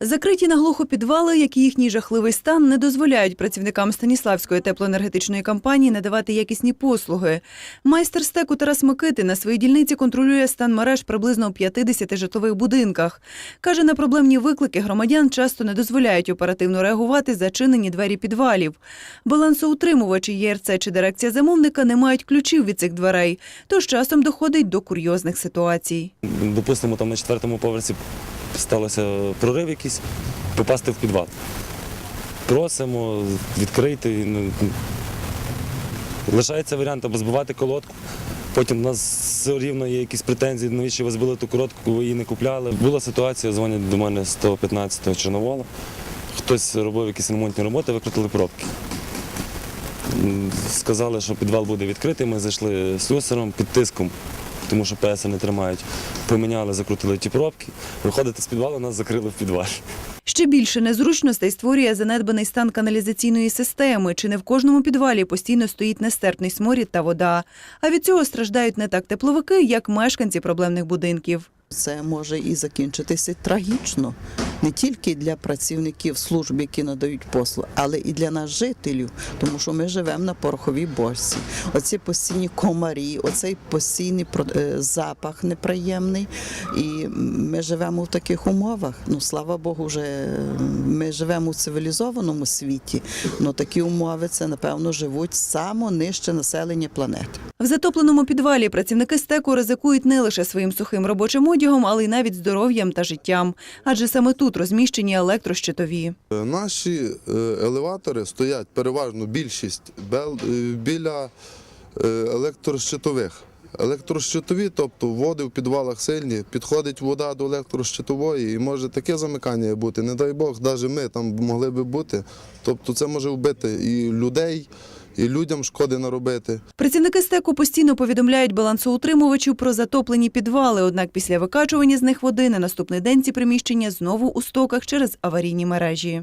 Закриті наглухо підвали, як і їхній жахливий стан, не дозволяють працівникам Станіславської теплоенергетичної компанії надавати якісні послуги. Майстер стеку Тарас Микити на своїй дільниці контролює стан мереж приблизно у 50 житлових будинках. Каже, на проблемні виклики громадян часто не дозволяють оперативно реагувати зачинені двері підвалів. Балансоутримувачі ЄРЦ чи дирекція замовника не мають ключів від цих дверей, тож часом доходить до курйозних ситуацій. Допустимо, там на четвертому поверсі стався прорив якийсь, попасти в підвал. Просимо відкрити. ну, Лишається варіант або збивати колодку. Потім у нас все рівно є якісь претензії, навіщо ви збили ту коротку, ви її не купляли. Була ситуація, дзвонять до мене 115-го Чорновола. Хтось робив якісь ремонтні роботи, викрутили пробки. Сказали, що підвал буде відкритий. Ми зайшли з слюсарем під тиском, тому що ПС не тримають. Поміняли, закрутили ті пробки. Виходити з підвалу, нас закрили в підвалі. Ще більше незручностей створює занедбаний стан каналізаційної системи. Чи не в кожному підвалі постійно стоїть нестерпний сморід та вода. А від цього страждають не так тепловики, як мешканці проблемних будинків. Це може і закінчитися трагічно не тільки для працівників служб, які надають послуги, але і для нас, жителів, тому що ми живемо на пороховій бочці. Оці постійні комарі, оцей постійний е, запах неприємний. І ми живемо в таких умовах. Ну слава Богу, вже е, ми живемо у цивілізованому світі. але такі умови це напевно живуть само нижче населення планети. В затопленому підвалі працівники стеку ризикують не лише своїм сухим робочим одягом, але й навіть здоров'ям та життям. Адже саме тут розміщені електрощитові. Е, Наші е, елеватори стоять переважно більшість е, біля електрощитових. Електрощитові, тобто води в підвалах сильні, підходить вода до електрощитової і може таке замикання бути. Не дай Бог, навіть ми там могли би бути. Тобто це може вбити і людей, і людям шкоди наробити. Працівники стеку постійно повідомляють балансоутримувачів про затоплені підвали. Однак після викачування з них води на наступний день ці приміщення знову у стоках через аварійні мережі.